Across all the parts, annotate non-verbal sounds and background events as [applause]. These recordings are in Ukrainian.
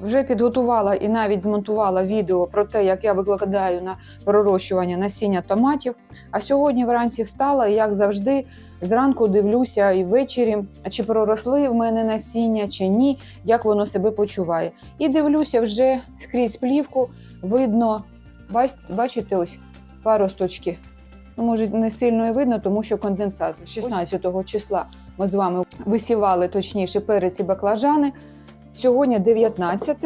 Вже підготувала і навіть змонтувала відео про те, як я викладаю на пророщування насіння томатів. А сьогодні вранці встала і, як завжди, зранку дивлюся і ввечері, чи проросли в мене насіння, чи ні, як воно себе почуває. І дивлюся вже скрізь плівку, видно, бачите, ось паросточки. Ну, може, не сильно і видно, тому що конденсат 16 числа ми з вами висівали точніше перець і баклажани. Сьогодні 19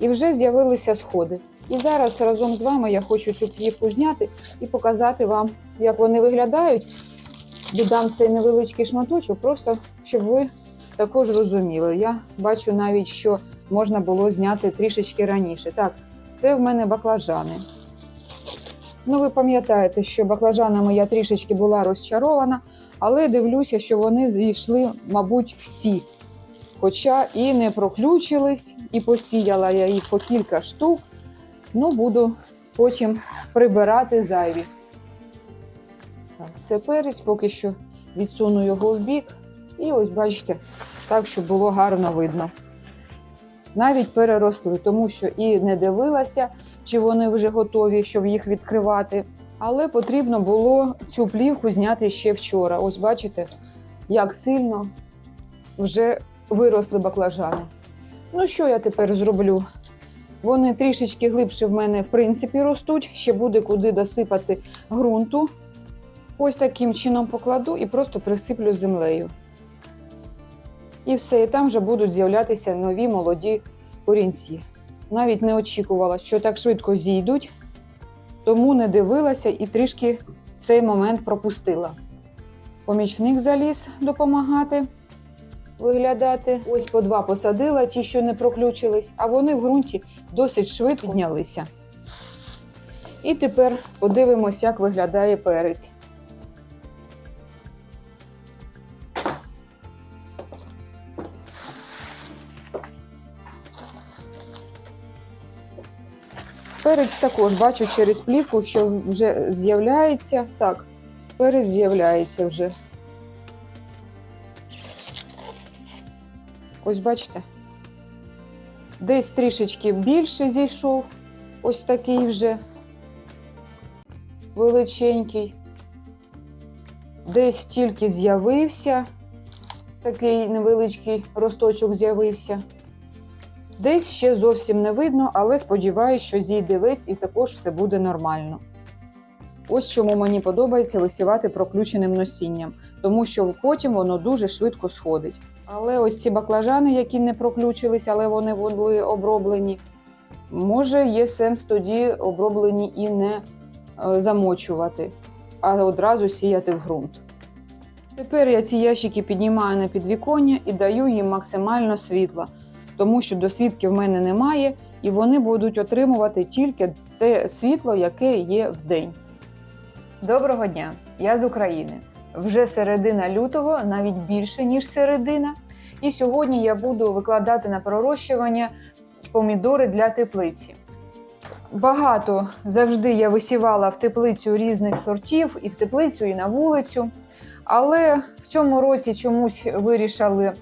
і вже з'явилися сходи. І зараз разом з вами я хочу цю плівку зняти і показати вам, як вони виглядають. Додам цей невеличкий шматочок, просто щоб ви також розуміли. Я бачу навіть, що можна було зняти трішечки раніше. Так, це в мене баклажани. Ну, ви пам'ятаєте, що баклажанами я трішечки була розчарована, але дивлюся, що вони зійшли, мабуть, всі. Хоча і не проключились, і посіяла я їх по кілька штук. Ну, буду потім прибирати зайві. Це перець, поки що відсуну його в бік. І ось бачите, так, щоб було гарно видно. Навіть переросли, тому що і не дивилася, чи вони вже готові, щоб їх відкривати. Але потрібно було цю плівку зняти ще вчора. Ось бачите, як сильно вже виросли баклажани. Ну, що я тепер зроблю? Вони трішечки глибше в мене, в принципі, ростуть. Ще буде куди досипати ґрунту. Ось таким чином покладу і просто присиплю землею. І все, і там вже будуть з'являтися нові молоді корінці. Навіть не очікувала, що так швидко зійдуть, тому не дивилася і трішки цей момент пропустила. Помічник заліз допомагати виглядати. Ось по два посадила, ті, що не проключились, а вони в ґрунті досить швидко піднялися. І тепер подивимось, як виглядає перець. Перець також бачу через плівку, що вже з'являється. Так, перець з'являється вже. Ось бачите. Десь трішечки більше зійшов. Ось такий вже величенький. Десь тільки з'явився. Такий невеличкий росточок з'явився. Десь ще зовсім не видно, але сподіваюся, що зійде весь і також все буде нормально. Ось чому мені подобається висівати проключеним носінням, тому що потім воно дуже швидко сходить. Але ось ці баклажани, які не проключились, але вони були оброблені, може є сенс тоді оброблені і не е, замочувати, а одразу сіяти в ґрунт. Тепер я ці ящики піднімаю на підвіконня і даю їм максимально світла, тому що досвідки в мене немає, і вони будуть отримувати тільки те світло, яке є в день. Доброго дня! Я з України. Вже середина лютого, навіть більше ніж середина. І сьогодні я буду викладати на пророщування помідори для теплиці. Багато завжди я висівала в теплицю різних сортів, і в теплицю, і на вулицю. Але в цьому році чомусь вирішили,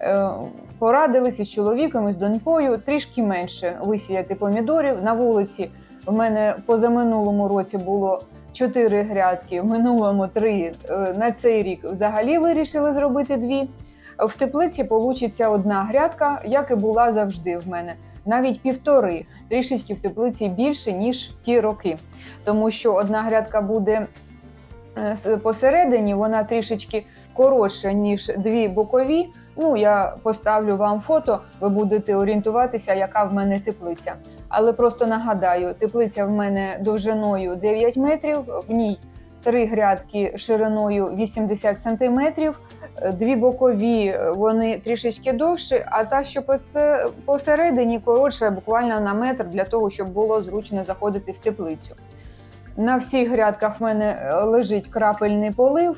е, порадилися з чоловіком і з донькою трішки менше висіяти помідорів. На вулиці в мене позаминулому році було чотири грядки, в минулому три. Е, На цей рік взагалі вирішили зробити дві. В теплиці вийде одна грядка, як і була завжди в мене. Навіть півтори, трішечки в теплиці більше, ніж ті роки. Тому що одна грядка буде е, посередині, вона трішечки коротша, ніж дві бокові. Ну, я поставлю вам фото, ви будете орієнтуватися, яка в мене теплиця. Але просто нагадаю, теплиця в мене довжиною 9 метрів, в ній три грядки шириною 80 сантиметрів, дві бокові е, вони трішечки довші, а та, що посередині коротша, буквально на метр для того, щоб було зручно заходити в теплицю. На всіх грядках в мене е, лежить крапельний полив,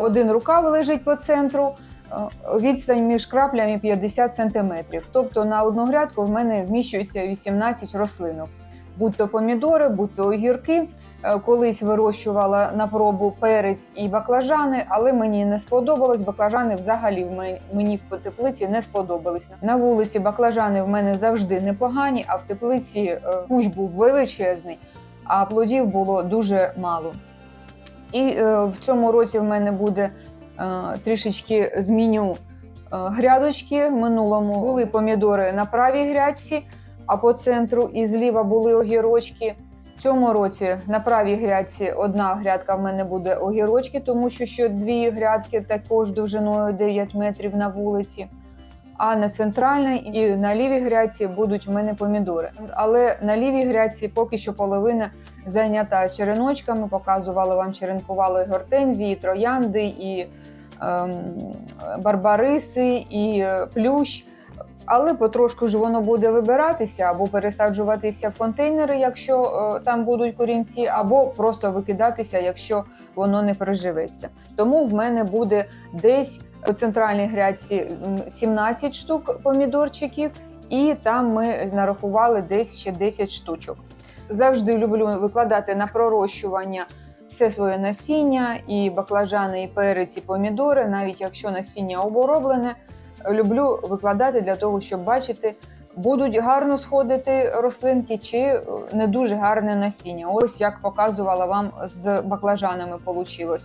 один рукав лежить по центру. Е, Відстань між краплями 50 см. Тобто на одну грядку в мене вміщується 18 рослинок, будь то помідори, будь то огірки. Е, Колись вирощувала на пробу перець і баклажани, але мені не сподобалось. Баклажани взагалі мені в теплиці не сподобались. На вулиці баклажани в мене завжди непогані, а в теплиці е, кущ був величезний, а плодів було дуже мало. І в цьому році в мене буде трішечки зміню е, грядочки. В минулому були помідори на правій грядці, а по центру і зліва були огірочки. В цьому році на правій грядці одна грядка в мене буде огірочки, тому що ще дві грядки також довжиною 9 метрів на вулиці. А на центральній і на лівій грядці будуть в мене помідори. Але на лівій грядці поки що половина зайнята череночками. Показувала вам черенкували гортензії, троянди, і ем, барбариси, і е, плющ. Але потрошку ж воно буде вибиратися або пересаджуватися в контейнери, якщо е, там будуть корінці, або просто викидатися, якщо воно не приживеться. Тому в мене буде десь у центральній грядці 17 штук помідорчиків, і там ми нарахували десь ще 10 штучок. Завжди люблю викладати на пророщування все своє насіння, і баклажани, і перець, і помідори, навіть якщо насіння обороблене люблю викладати для того, щоб бачити, будуть гарно сходити рослинки чи не дуже гарне насіння. Ось як показувала вам з баклажанами вийшло.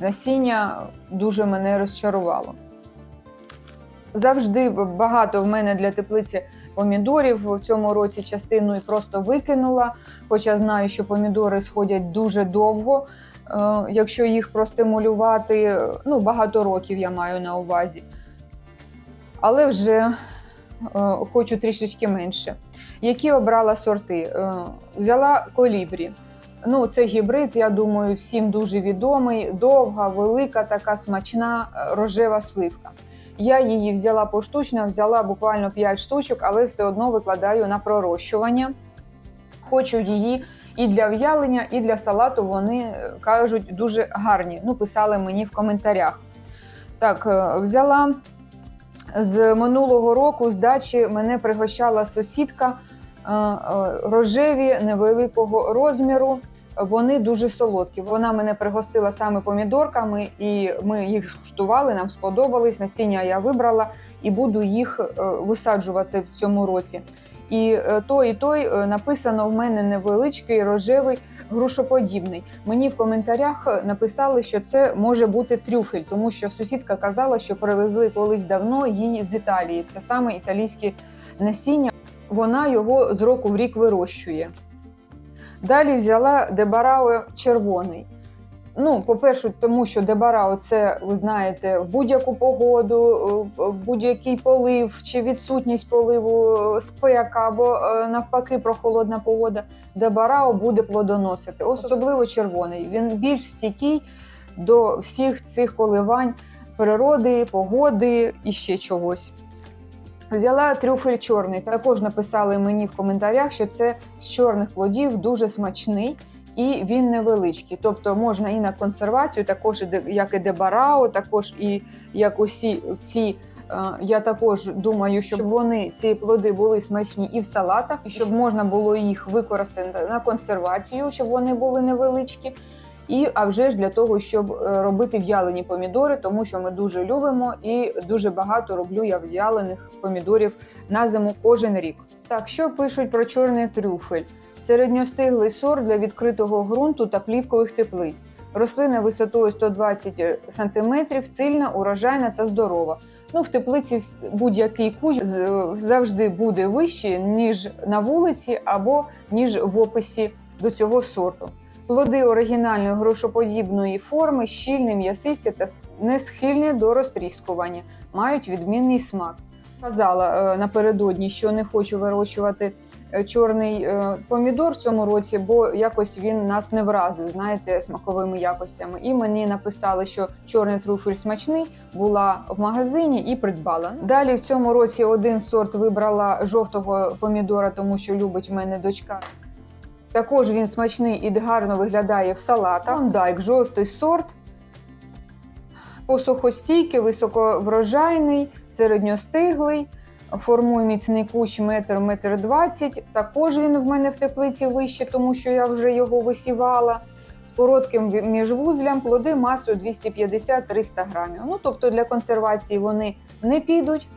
Насіння дуже мене розчарувало. Завжди багато в мене для теплиці помідорів. В цьому році частину і просто викинула, хоча знаю, що помідори сходять дуже довго. е, Якщо їх простимулювати, ну багато років я маю на увазі але вже е, хочу трішечки менше. Які обрала сорти? Е, взяла колібрі. Ну, це гібрид, я думаю, всім дуже відомий, довга, велика, така смачна е, рожева сливка. Я її взяла поштучно, взяла буквально 5 штучок, але все одно викладаю на пророщування. Хочу її і для в'ялення, і для салату вони е, кажуть дуже гарні. Ну, писали мені в коментарях. Так, е, взяла з минулого року з дачі мене пригощала сусідка рожеві невеликого розміру. Вони дуже солодкі. Вона мене пригостила саме помідорками, і ми їх скуштували. Нам сподобались. Насіння я вибрала і буду їх е, висаджувати в цьому році. І е, той, і той е, написано в мене невеличкий рожевий грушоподібний. Мені в коментарях написали, що це може бути трюфель, тому що сусідка казала, що привезли колись давно її з Італії. Це саме італійське насіння. Вона його з року в рік вирощує. Далі взяла Дебарао червоний. Ну, по-перше, тому що Дебарао це, ви знаєте, в будь-яку погоду, будь-який полив чи відсутність поливу, спека або е, навпаки прохолодна погода, Дебарао буде плодоносити. Особливо червоний. Він більш стійкий до всіх цих коливань природи, погоди і ще чогось. Взяла трюфель чорний. Також написали мені в коментарях, що це з чорних плодів дуже смачний і він невеличкий. Тобто можна і на консервацію, також як і дебарао, також і як усі ці. е, Я також думаю, щоб вони ці плоди були смачні і в салатах, і щоб можна було їх використати на консервацію, щоб вони були невеличкі. І а вже ж для того, щоб е, робити в'ялені помідори, тому що ми дуже любимо і дуже багато роблю я в'ялених помідорів на зиму кожен рік. Так, що пишуть про чорний трюфель? Середньостиглий сорт для відкритого ґрунту та плівкових теплиць. Рослина висотою 120 см, сильна, урожайна та здорова. Ну, в теплиці будь-який кущ завжди буде вищий, ніж на вулиці або ніж в описі до цього сорту. Плоди оригінальної грошоподібної форми, щільні, м'ясисті та не схильні до розтріскування, мають відмінний смак. Казала е, напередодні, що не хочу вирощувати е, чорний е, помідор в цьому році, бо якось він нас не вразив, знаєте, смаковими якостями. І мені написали, що чорний труфель смачний, була в магазині і придбала. Далі в цьому році один сорт вибрала жовтого помідора, тому що любить в мене дочка. Також він смачний і гарно виглядає в салатах. Хондайк, жовтий сорт. Посухостійкий, високоврожайний, середньостиглий. формую міцний кущ метр, метр двадцять. Також він в мене в теплиці вище, тому що я вже його висівала. З коротким міжвузлям плоди масою 250-300 грамів. Ну, тобто для консервації вони не підуть.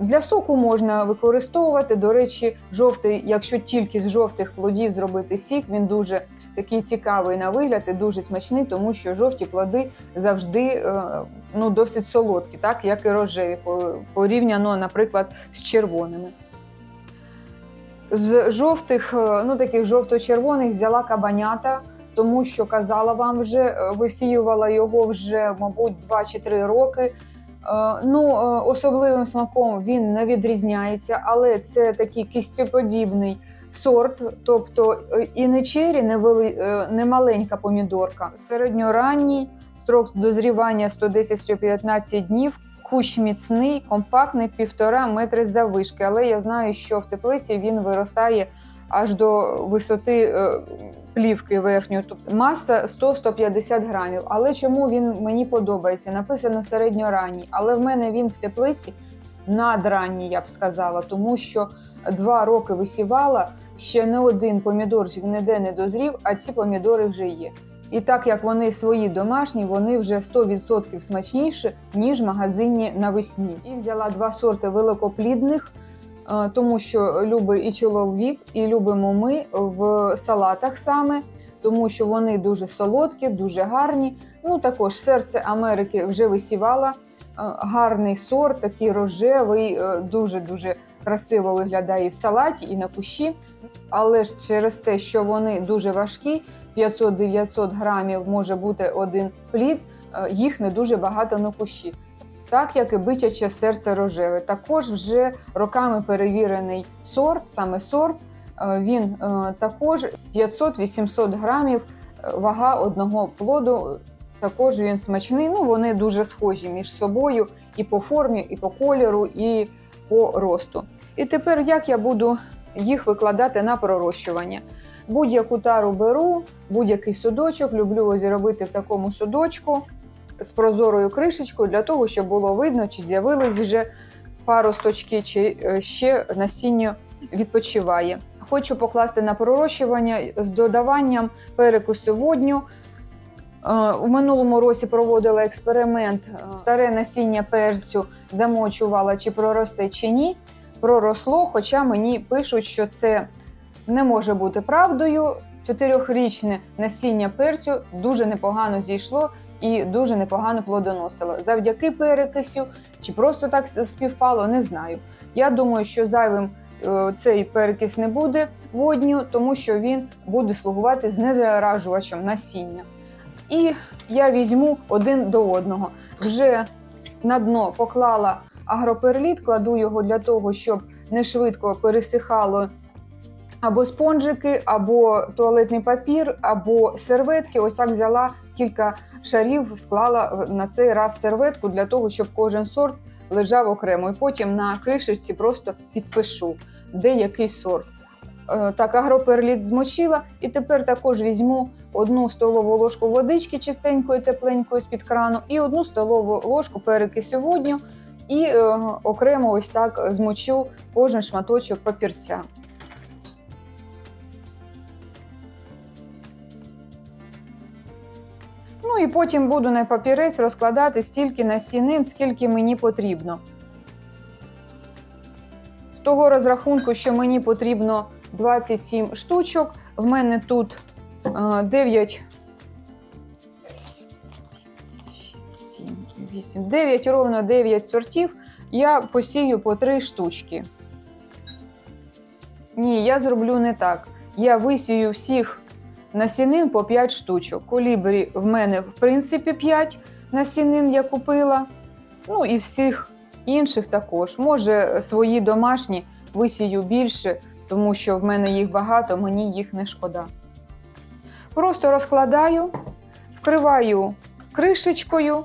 Для соку можна використовувати. До речі, жовтий, якщо тільки з жовтих плодів зробити сік, він дуже такий цікавий на вигляд і дуже смачний, тому що жовті плоди завжди е, ну, досить солодкі, так як і рожеві, порівняно, наприклад, з червоними. З жовтих, е, ну таких жовто-червоних взяла кабанята, тому що казала вам вже, е, висіювала його вже, мабуть, 2 чи 3 роки. Е, Ну, е, особливим смаком він не відрізняється, але це такий кістєподібний сорт, тобто е, і не чері, не, вели, не маленька помідорка. Середньоранній строк дозрівання 110-115 днів. Кущ міцний, компактний, півтора метри заввишки. Але я знаю, що в теплиці він виростає аж до висоти е, плівки верхньої. Тобто маса 100-150 грамів. Але чому він мені подобається? Написано середньоранній, але в мене він в теплиці надранній, я б сказала, тому що два роки висівала, ще не один помідорчик ніде не дозрів, а ці помідори вже є. І так як вони свої домашні, вони вже 100% смачніші, ніж магазинні навесні. І взяла два сорти великоплідних, тому що любить і чоловік, і любимо ми в салатах саме, тому що вони дуже солодкі, дуже гарні. Ну також серце Америки вже висівала. Е, Гарний сорт, такий рожевий, дуже дуже красиво виглядає і в салаті, і на кущі. Але ж через те, що вони дуже важкі, 500-900 грамів може бути один плід, е, їх не дуже багато на кущі. Так як і бичаче серце рожеве. Також вже роками перевірений сорт, саме сорт, е, він е, також 500-800 грамів е, вага одного плоду. Також він смачний. Ну вони дуже схожі між собою і по формі, і по кольору, і по росту. І тепер як я буду їх викладати на пророщування? Будь-яку тару беру, будь-який судочок. Люблю ось робити в такому судочку з прозорою кришечкою для того, щоб було видно, чи з'явились вже паросточки, чи е, ще насіння відпочиває. Хочу покласти на пророщування з додаванням перекусу водню. Е, У минулому році проводила експеримент. е, Старе насіння перцю замочувала, чи проросте, чи ні. Проросло, хоча мені пишуть, що це не може бути правдою. Чотирьохрічне насіння перцю дуже непогано зійшло і дуже непогано плодоносило. Завдяки перекисю чи просто так співпало, не знаю. Я думаю, що зайвим е, цей перекис не буде водню, тому що він буде слугувати знезаражувачем насіння. І я візьму один до одного. Вже на дно поклала агроперліт, кладу його для того, щоб не швидко пересихало або спонжики, або туалетний папір, або серветки. Ось так взяла кілька шарів, склала на цей раз серветку для того, щоб кожен сорт лежав окремо. І потім на кришечці просто підпишу, де який сорт. Е, Так, агроперліт змочила, і тепер також візьму одну столову ложку водички чистенької, тепленької з-під крану, і одну столову ложку перекисю водню, і е, окремо ось так змочу кожен шматочок папірця. І потім буду на папірець розкладати стільки насінин, скільки мені потрібно. З того розрахунку, що мені потрібно 27 штучок, в мене тут е, 9, 8, 9, ровно 9 сортів. Я посію по 3 штучки. Ні, я зроблю не так. Я висію всіх насінин по 5 штучок. Колібрі в мене, в принципі, 5 насінин я купила. Ну і всіх інших також. Може, свої домашні висію більше, тому що в мене їх багато, мені їх не шкода. Просто розкладаю, вкриваю кришечкою,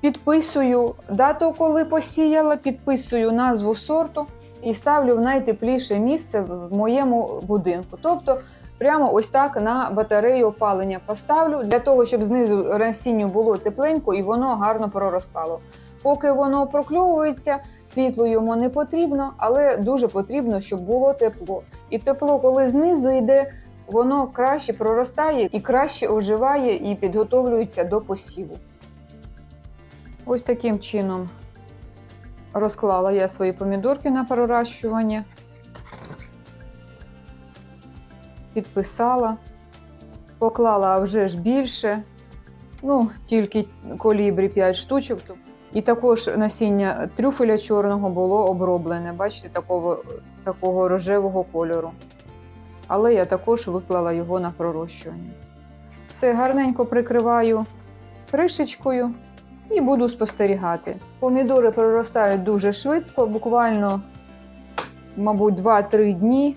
підписую дату, коли посіяла, підписую назву сорту і ставлю в найтепліше місце в моєму будинку. Тобто прямо ось так на батарею опалення поставлю для того, щоб знизу насінню було тепленько і воно гарно проростало. Поки воно прокльовується, Світло йому не потрібно, але дуже потрібно, щоб було тепло. І тепло, коли знизу йде, воно краще проростає і краще оживає і підготовлюється до посіву. Ось таким чином розклала я свої помідорки на проращування. Підписала, поклала а вже ж більше, ну, тільки колібрі 5 штучок. І також насіння трюфеля чорного було оброблене, бачите, такого, такого рожевого кольору. Але я також виклала його на пророщування. Все гарненько прикриваю кришечкою і буду спостерігати. Помідори проростають дуже швидко, буквально, мабуть, 2-3 дні,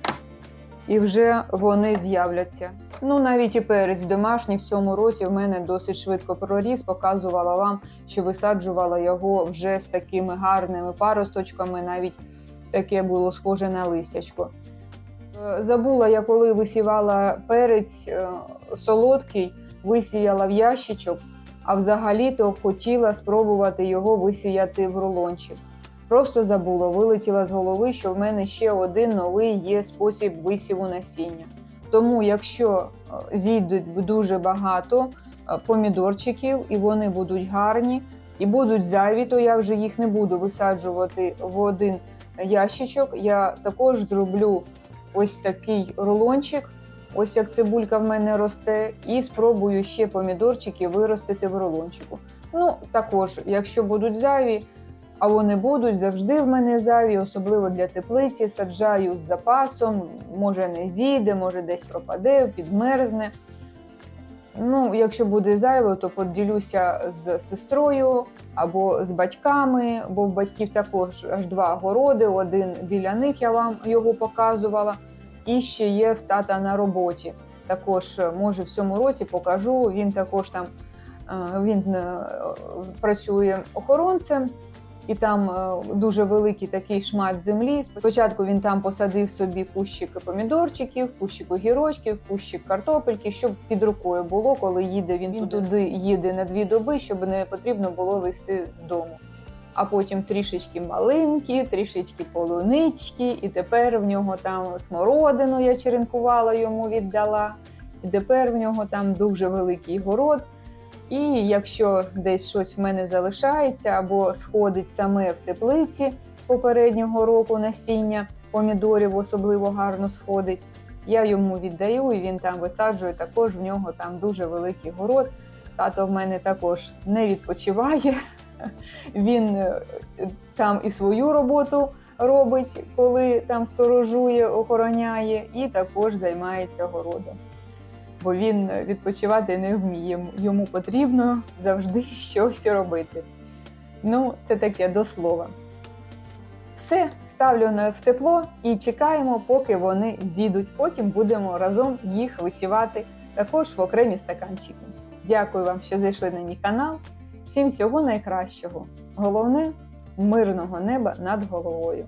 і вже вони з'являться. Ну, навіть і перець домашній в цьому році в мене досить швидко проріс, показувала вам, що висаджувала його вже з такими гарними паросточками, навіть таке було схоже на листячко. Е, Забула я, коли висівала перець е, солодкий, висіяла в ящичок, а взагалі-то хотіла спробувати його висіяти в рулончик. Просто забула, вилетіла з голови, що в мене ще один новий є спосіб висіву насіння. Тому, якщо е, зійдуть дуже багато е, помідорчиків і вони будуть гарні і будуть зайві, то я вже їх не буду висаджувати в один ящичок. Я також зроблю ось такий рулончик, ось як цибулька в мене росте, і спробую ще помідорчики виростити в рулончику. Ну, також, якщо будуть зайві, а вони будуть завжди в мене зайві, особливо для теплиці. Саджаю з запасом, може не зійде, може десь пропаде, підмерзне. Ну, якщо буде зайве, то поділюся з сестрою або з батьками, бо в батьків також аж два городи. Один біля них я вам його показувала, і ще є в тата на роботі. Також е, може в цьому році покажу. Він також там е, він е, працює охоронцем. І там е, дуже великий такий шмат землі. Спочатку він там посадив собі кущик помідорчиків, кущик огірочків, кущик картопельки, щоб під рукою було, коли їде. Він, він туди їде на дві доби, щоб не потрібно було вести з дому. А потім трішечки малинки, трішечки полунички, і тепер в нього там смородину я черенкувала, йому віддала. І тепер в нього там дуже великий город. І якщо десь щось в мене залишається або сходить саме в теплиці з попереднього року насіння помідорів особливо гарно сходить, я йому віддаю і він там висаджує. Також в нього там дуже великий город. Тато в мене також не відпочиває. [laughs] Він е, там і свою роботу робить, коли там сторожує, охороняє, і також займається городом бо він відпочивати не вміє. Йому потрібно завжди [laughs] щось робити. Ну, це таке до слова. Все, ставлю в тепло і чекаємо, поки вони зійдуть. Потім будемо разом їх висівати також в окремі стаканчики. Дякую вам, що зайшли на мій канал. Всім всього найкращого. Головне мирного неба над головою.